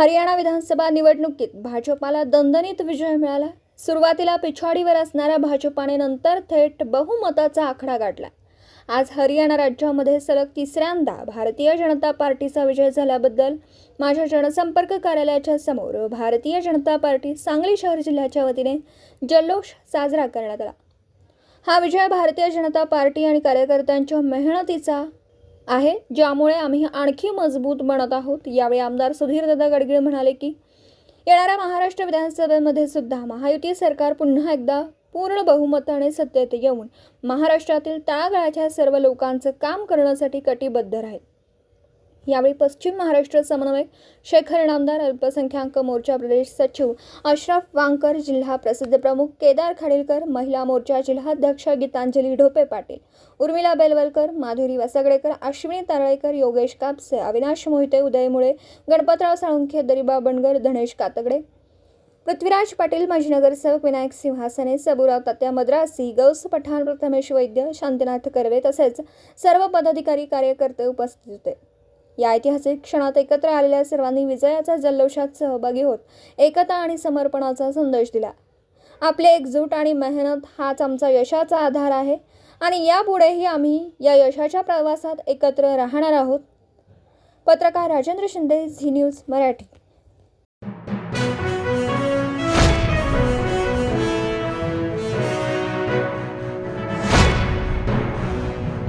हरियाणा विधानसभा निवडणुकीत भाजपाला दणदणीत विजय मिळाला. सुरुवातीला पिछाडीवर असणाऱ्या भाजपाने नंतर थेट बहुमताचा आखडा गाठला. आज हरियाणा राज्यामध्ये सलग तिसऱ्यांदा भारतीय जनता पार्टीचा विजय झाल्याबद्दल माझ्या जनसंपर्क कार्यालयाच्या समोर भारतीय जनता पार्टी सांगली शहर जिल्ह्याच्या वतीने जल्लोष साजरा करण्यात आला. हा विजय भारतीय जनता पार्टी आणि कार्यकर्त्यांच्या मेहनतीचा आहे ज्यामुळे आम्ही आणखी मजबूत बनत आहोत. यावेळी आमदार सुधीरदादा गडगिळ म्हणाले की येणाऱ्या महाराष्ट्र विधानसभेमध्ये सुद्धा महायुती सरकार पुन्हा एकदा पूर्ण बहुमताने सत्तेत येऊन महाराष्ट्रातील तळागाळाच्या सर्व लोकांचं काम करण्यासाठी कटिबद्ध राहील. यावेळी पश्चिम महाराष्ट्र समन्वयक शेखर नामदार अल्पसंख्याक मोर्चा प्रदेश सचिव अशरफ वांकर जिल्हा प्रसिद्ध प्रमुख केदार खाडीलकर महिला मोर्चा जिल्हाध्यक्ष गीतांजली ढोपे पाटील उर्मिला बेलवलकर माधुरी वसगडेकर अश्विनी तारळेकर योगेश कापसे अविनाश मोहिते उदय मुळे गणपतराव साळुंखे दरिबा बनगर धनेश कातगडे पृथ्वीराज पाटील माजी नगरसेवक विनायक सिंहासने सबुराव तात्या मद्रासी गौस पठाण प्रथमेश वैद्य शांतीनाथ कर्वे तसेच सर्व पदाधिकारी कार्यकर्ते उपस्थित होते. या ऐतिहासिक क्षणात एकत्र आलेल्या सर्वांनी विजयाच्या जल्लोषात सहभागी होत एकता आणि समर्पणाचा संदेश दिला. आपले एकजूट आणि मेहनत हाच आमचा यशाचा आधार आहे आणि यापुढेही आम्ही या यशाच्या प्रवासात एकत्र राहणार आहोत. पत्रकार राजेंद्र शिंदे झी न्यूज मराठी.